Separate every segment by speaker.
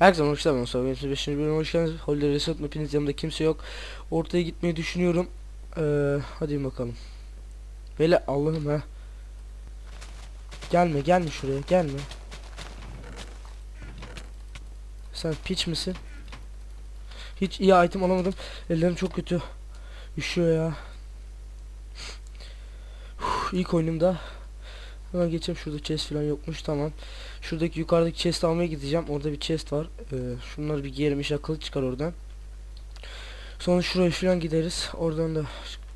Speaker 1: Herkese zaman hoş geldiniz. Sonra 5. bölüme hoş geldiniz. Holiday Resort Map'iniz yanımda kimse yok. Ortaya gitmeyi düşünüyorum. Ee, hadi bakalım. Böyle Allah'ım ha. Gelme gelme şuraya gelme. Sen piç misin? Hiç iyi item alamadım. Ellerim çok kötü. Üşüyor ya. Uf, ilk oyunumda. Hemen geçeyim şurada chest falan yokmuş tamam. Şuradaki yukarıdaki chest almaya gideceğim. Orada bir chest var. Ee, şunları bir giyerim inşallah kılıç çıkar oradan. Sonra şuraya falan gideriz. Oradan da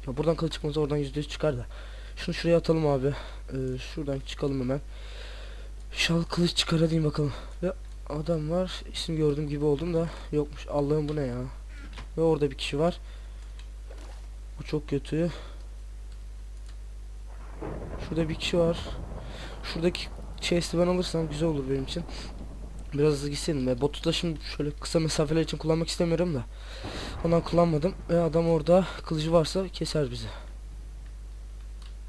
Speaker 1: ya buradan kılıç çıkmaz oradan %100 çıkar da. Şunu şuraya atalım abi. Ee, şuradan çıkalım hemen. İnşallah kılıç çıkar hadi bakalım. Ve adam var. İsim gördüm gibi oldum da yokmuş. Allah'ım bu ne ya? Ve orada bir kişi var. Bu çok kötü. Şurada bir kişi var. Şuradaki chest'i ben alırsam güzel olur benim için. Biraz hızlı gitseydim ve botu da şimdi şöyle kısa mesafeler için kullanmak istemiyorum da. Ondan kullanmadım ve adam orada kılıcı varsa keser bizi.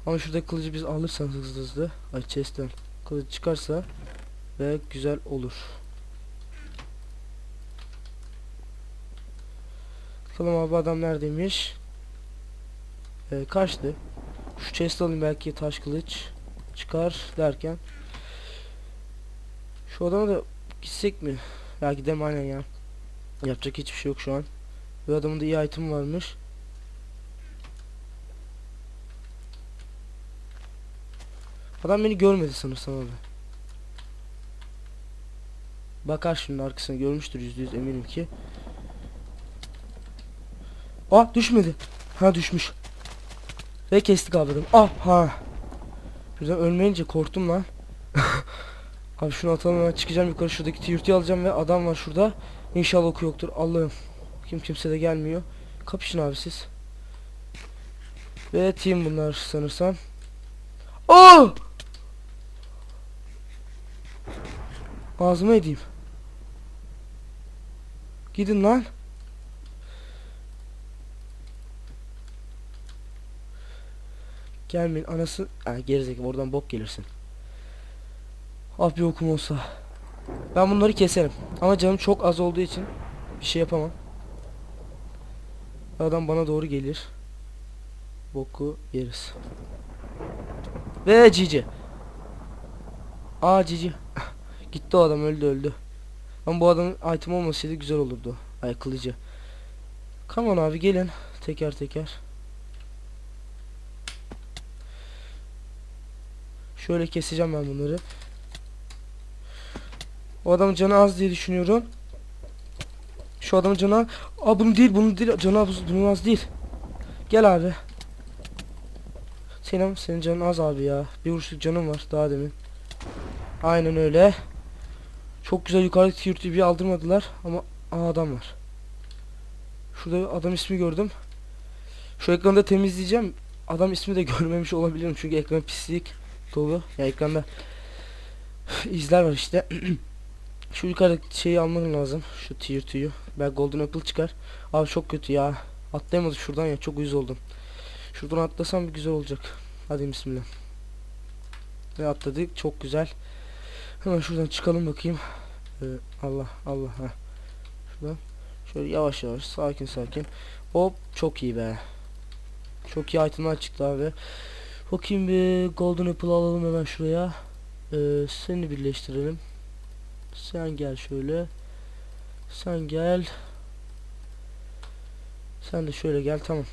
Speaker 1: Ama şurada kılıcı biz alırsak hızlı hızlı. Ay chest'ten kılıç çıkarsa ve güzel olur. Bakalım abi adam neredeymiş? Ee, kaçtı. Şu chest alayım belki taş kılıç çıkar derken şu adama da gitsek mi? Ya gidelim aynen ya. Yapacak hiçbir şey yok şu an. Ve adamın da iyi item varmış. Adam beni görmedi sanırsam abi. Bakar şimdi arkasına görmüştür yüzde yüz eminim ki. Aa düşmedi. Ha düşmüş. Ve kestik abi. Ah ha. Birden ölmeyince korktum lan. abi şunu atalım hemen çıkacağım yukarı şuradaki tiyurtuyu alacağım ve adam var şurada. İnşallah oku yoktur. Allah'ım. Kim kimse de gelmiyor. Kapışın abi siz. Ve team bunlar sanırsam. Oh! Ağzıma edeyim. Gidin lan. Gelmeyin anası. Ha gerizekalı oradan bok gelirsin. Ah bir okum olsa. Ben bunları keserim. Ama canım çok az olduğu için bir şey yapamam. Adam bana doğru gelir. Boku yeriz. Ve cici. Aa cici. Gitti o adam öldü öldü. Ama bu adamın item olmasaydı güzel olurdu. Ay kılıcı. Come on abi gelin. Teker teker. Şöyle keseceğim ben bunları. O adamın canı az diye düşünüyorum. Şu adamın canı Aa bunu değil bunu değil canı az bunun az değil. Gel abi. Senin senin canın az abi ya. Bir vuruşluk canım var daha demin. Aynen öyle. Çok güzel yukarıdaki tiyurtuyu bir aldırmadılar ama aa adam var. Şurada adam ismi gördüm. Şu ekranda temizleyeceğim. Adam ismi de görmemiş olabilirim çünkü ekran pislik dolu. Ya ekranda izler var işte. Şu yukarıdaki şeyi almam lazım. Şu tier 2'yu. Belki golden apple çıkar. Abi çok kötü ya. Atlayamadık şuradan ya. Çok uyuz oldum. Şuradan atlasam güzel olacak. Hadi bismillah. Ve atladık. Çok güzel. Hemen şuradan çıkalım bakayım. Ee, Allah Allah. Heh. Şuradan. Şöyle yavaş yavaş. Sakin sakin. Hop. Çok iyi be. Çok iyi itemler çıktı abi. Bakayım bir golden apple alalım hemen şuraya. Ee, seni birleştirelim. Sen gel şöyle. Sen gel. Sen de şöyle gel tamam.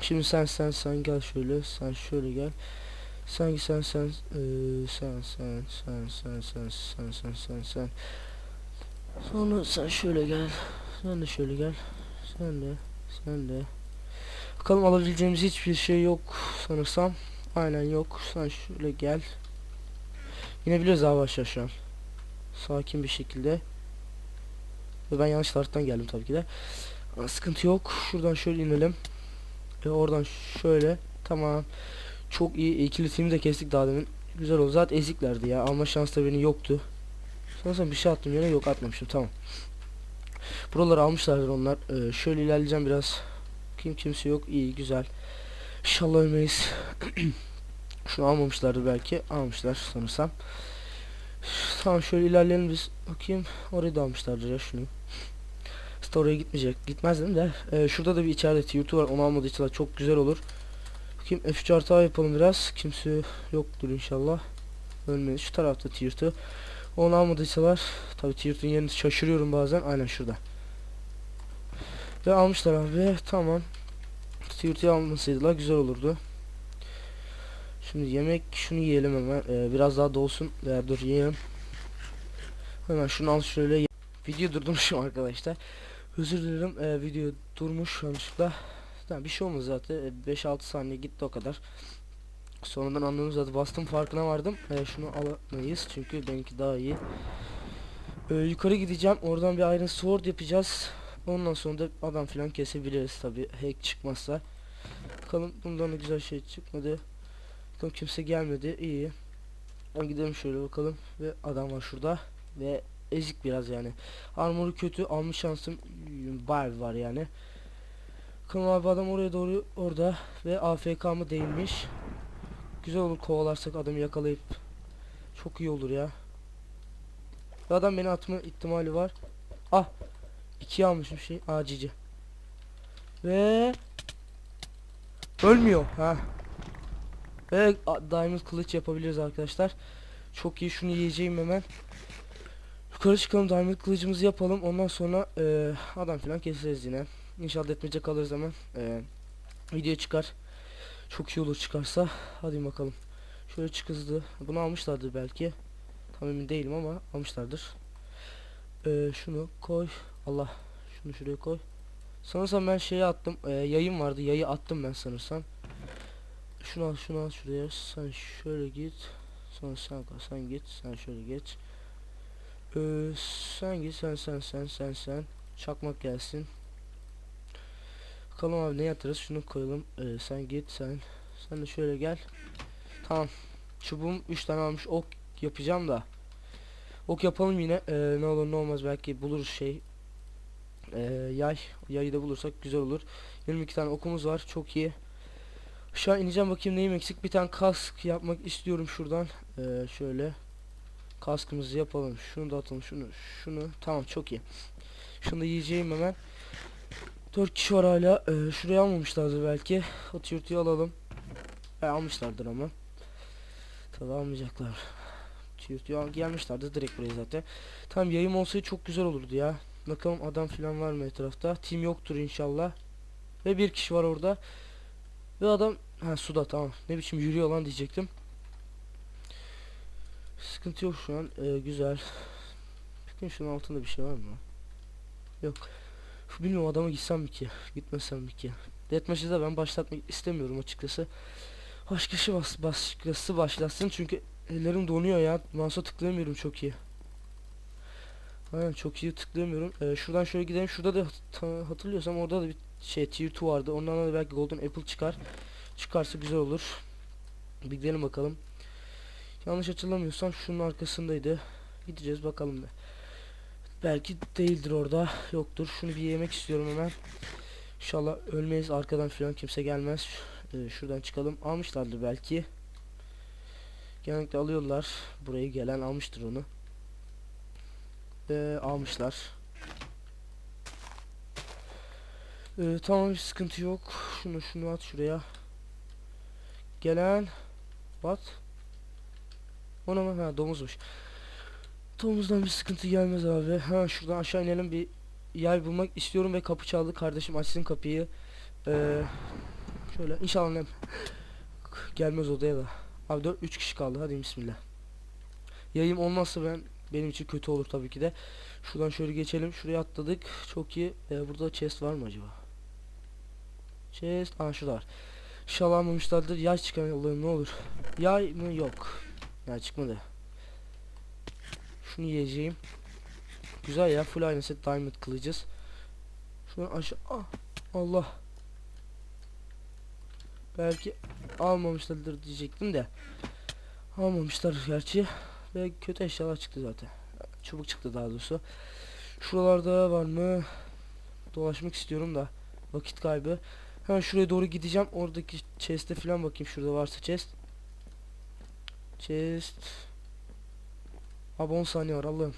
Speaker 1: Şimdi sen sen sen gel şöyle. Sen şöyle gel. Sen sen sen eee, sen sen sen sen sen sen sen sen sen. Sonra sen şöyle gel. Sen de şöyle gel. Sen de sen de. Bakalım alabileceğimiz hiçbir şey yok sanırsam. Aynen yok. Sen şöyle gel. Yine biliyoruz aşağı şu an. Sakin bir şekilde. Ve ben yanlış taraftan geldim tabii ki de. Ama sıkıntı yok. Şuradan şöyle inelim. Ve oradan şöyle. Tamam. Çok iyi ikili team'i de kestik daha demin. Güzel oldu. Zaten eziklerdi ya. Alma şansı da benim yoktu. Sanırsam bir şey attım yine yok atmamışım. Tamam. Buraları almışlardır onlar. Ee, şöyle ilerleyeceğim biraz kim kimse yok iyi güzel İnşallah ölmeyiz şunu almamışlardır belki almışlar sanırsam Tamam şöyle ilerleyelim biz. Bakayım orayı da almışlardır ya şunu. İşte oraya gitmeyecek. Gitmezdim de. Ee, şurada da bir içeride tiyutu var. Onu almadıysalar çok güzel olur. Bakayım F3 artı yapalım biraz. Kimse yoktur inşallah. Ölmeyiz. Şu tarafta tiyurtu. Onu almadıysalar. Tabi tiyurtun yerini şaşırıyorum bazen. Aynen şurada. Ve almışlar abi. Tamam. Tiyurtuyu almasaydılar güzel olurdu. Şimdi yemek şunu yiyelim hemen. Ee, biraz daha dolsun. Veya dur yiyelim. Hemen şunu al şöyle. Video durdurmuşum arkadaşlar. Özür dilerim. Ee, video durmuş yanlışlıkla. Tamam bir şey olmaz zaten. Ee, 5-6 saniye gitti o kadar. Sonradan anladım zaten bastım farkına vardım. Ee, şunu alamayız çünkü benimki daha iyi. Ee, yukarı gideceğim. Oradan bir Iron Sword yapacağız. Ondan sonra da adam filan kesebiliriz tabi hack çıkmazsa. Bakalım bundan da güzel şey çıkmadı. Bakalım kimse gelmedi. İyi. Ben gidelim şöyle bakalım ve adam var şurada ve ezik biraz yani. Armoru kötü almış şansım bayağı var yani. Bakalım abi adam oraya doğru orada ve AFK mı değilmiş. Güzel olur kovalarsak adamı yakalayıp çok iyi olur ya. Adam beni atma ihtimali var. Ah ikiye almışım şey acici. Ve ölmüyor ha. Ve diamond kılıç yapabiliriz arkadaşlar. Çok iyi şunu yiyeceğim hemen. Yukarı çıkalım diamond kılıcımızı yapalım. Ondan sonra eee, adam falan keseriz yine. İnşallah etmece kalırız hemen. Eee video çıkar. Çok iyi olur çıkarsa. Hadi bakalım. Şöyle çık hızlı. Bunu almışlardır belki. Tam emin değilim ama almışlardır. Eee, şunu koy. Allah. Şunu şuraya koy. Sanırsam ben şeyi attım. Eee, yayın vardı. Yayı attım ben sanırsam. Şunu al şunu al şuraya. Sen şöyle git. Sonra sen kal. Sen git. Sen şöyle geç. Ee, sen git. Sen sen sen sen sen. Çakmak gelsin. Bakalım abi ne yatarız. Şunu koyalım. Ee, sen git sen. Sen de şöyle gel. Tamam. Çubuğum 3 tane almış. Ok yapacağım da. Ok yapalım yine. Ee, ne olur ne olmaz belki buluruz şey. Ee, yay. Yayı da bulursak güzel olur. 22 tane okumuz var. Çok iyi. Aşağı ineceğim bakayım neyim eksik. Bir tane kask yapmak istiyorum şuradan. Ee, şöyle. Kaskımızı yapalım. Şunu da atalım. Şunu. Şunu. Tamam çok iyi. Şunu da yiyeceğim hemen. 4 kişi var hala. Ee, şuraya almamışlardır belki. O tiyurtuyu alalım. E, almışlardır ama. Tabi almayacaklar. Tiyurtuyu al gelmişlerdi direkt buraya zaten. Tamam yayım olsaydı çok güzel olurdu ya. Bakalım adam filan var mı etrafta. Team yoktur inşallah. Ve bir kişi var orada. Ve adam ha suda tamam. Ne biçim yürüyor lan diyecektim. Sıkıntı yok şu an. Ee, güzel. Bakın şunun altında bir şey var mı? Yok. Bilmiyorum adama gitsem mi ki? Gitmesem mi ki? Deathmatch'ı da ben başlatmak istemiyorum açıkçası. Başkası bas başkası başlasın çünkü ellerim donuyor ya. Mouse'a tıklayamıyorum çok iyi. Aynen çok iyi tıklayamıyorum. Ee, şuradan şöyle gidelim. Şurada da hat- hatırlıyorsam orada da bir şey tier 2 vardı. Ondan da belki golden apple çıkar. Çıkarsa güzel olur. Bir gidelim bakalım. Yanlış hatırlamıyorsam şunun arkasındaydı. Gideceğiz bakalım be. Belki değildir orada. Yoktur. Şunu bir yemek istiyorum hemen. İnşallah ölmeyiz. Arkadan falan kimse gelmez. Ee, şuradan çıkalım. Almışlardır belki. Genellikle alıyorlar. Burayı gelen almıştır onu. Ee, almışlar. Ee, tamam bir sıkıntı yok. Şunu şunu at şuraya. Gelen What? O ne lan? Ha domuzmuş. Domuzdan bir sıkıntı gelmez abi. Ha şuradan aşağı inelim bir yer bulmak istiyorum ve kapı çaldı. Kardeşim açsın kapıyı. Ee, şöyle inşallah ne gelmez odaya da. Abi 4 3 kişi kaldı. Hadi bismillah. Yayım olmazsa ben benim için kötü olur tabii ki de. Şuradan şöyle geçelim. Şuraya atladık. Çok iyi. Ee, burada chest var mı acaba? Chest. Aa şurada var. İnşallah almamışlardır. Yay çıkan Allah'ım ne olur. Yay mı? Yok. Yay çıkmadı. Şunu yiyeceğim. Güzel ya. Full aynı set diamond kılacağız. Şunu aşağı. Ah, Allah. Belki almamışlardır diyecektim de. Almamışlar gerçi. Ve kötü eşyalar çıktı zaten. Çubuk çıktı daha doğrusu. Şuralarda var mı? Dolaşmak istiyorum da. Vakit kaybı. Hemen şuraya doğru gideceğim. Oradaki chest'e falan bakayım şurada varsa chest. Chest. Abi 10 saniye var Allah'ım.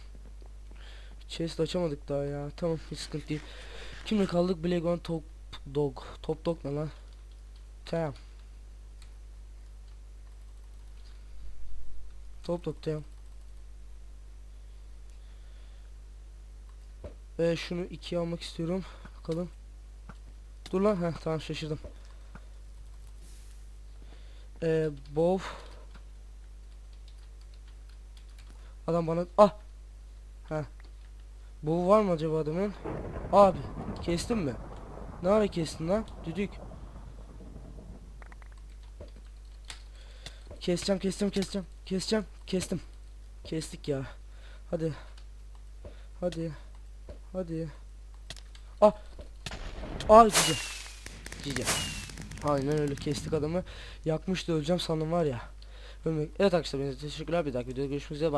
Speaker 1: Chest açamadık daha ya. Tamam hiç sıkıntı değil. Kimle kaldık? Black Top Dog. Top Dog ne lan? Tamam. Top tamam. Ve şunu ikiye almak istiyorum. Bakalım. Dur lan. Heh tamam şaşırdım. Ee, bow. Adam bana... Ah! Heh. Bu var mı acaba adamın? Abi kestin mi? Ne ara kestin lan? Düdük. Keseceğim keseceğim keseceğim. Keseceğim. Kestim. Kestik ya. Hadi. Hadi. Hadi. Ah. Ah cici. Cici. Aynen öyle kestik adamı. Yakmıştı öleceğim sandım var ya. Ölmek. Evet arkadaşlar teşekkürler bir dahaki videoda görüşmek üzere.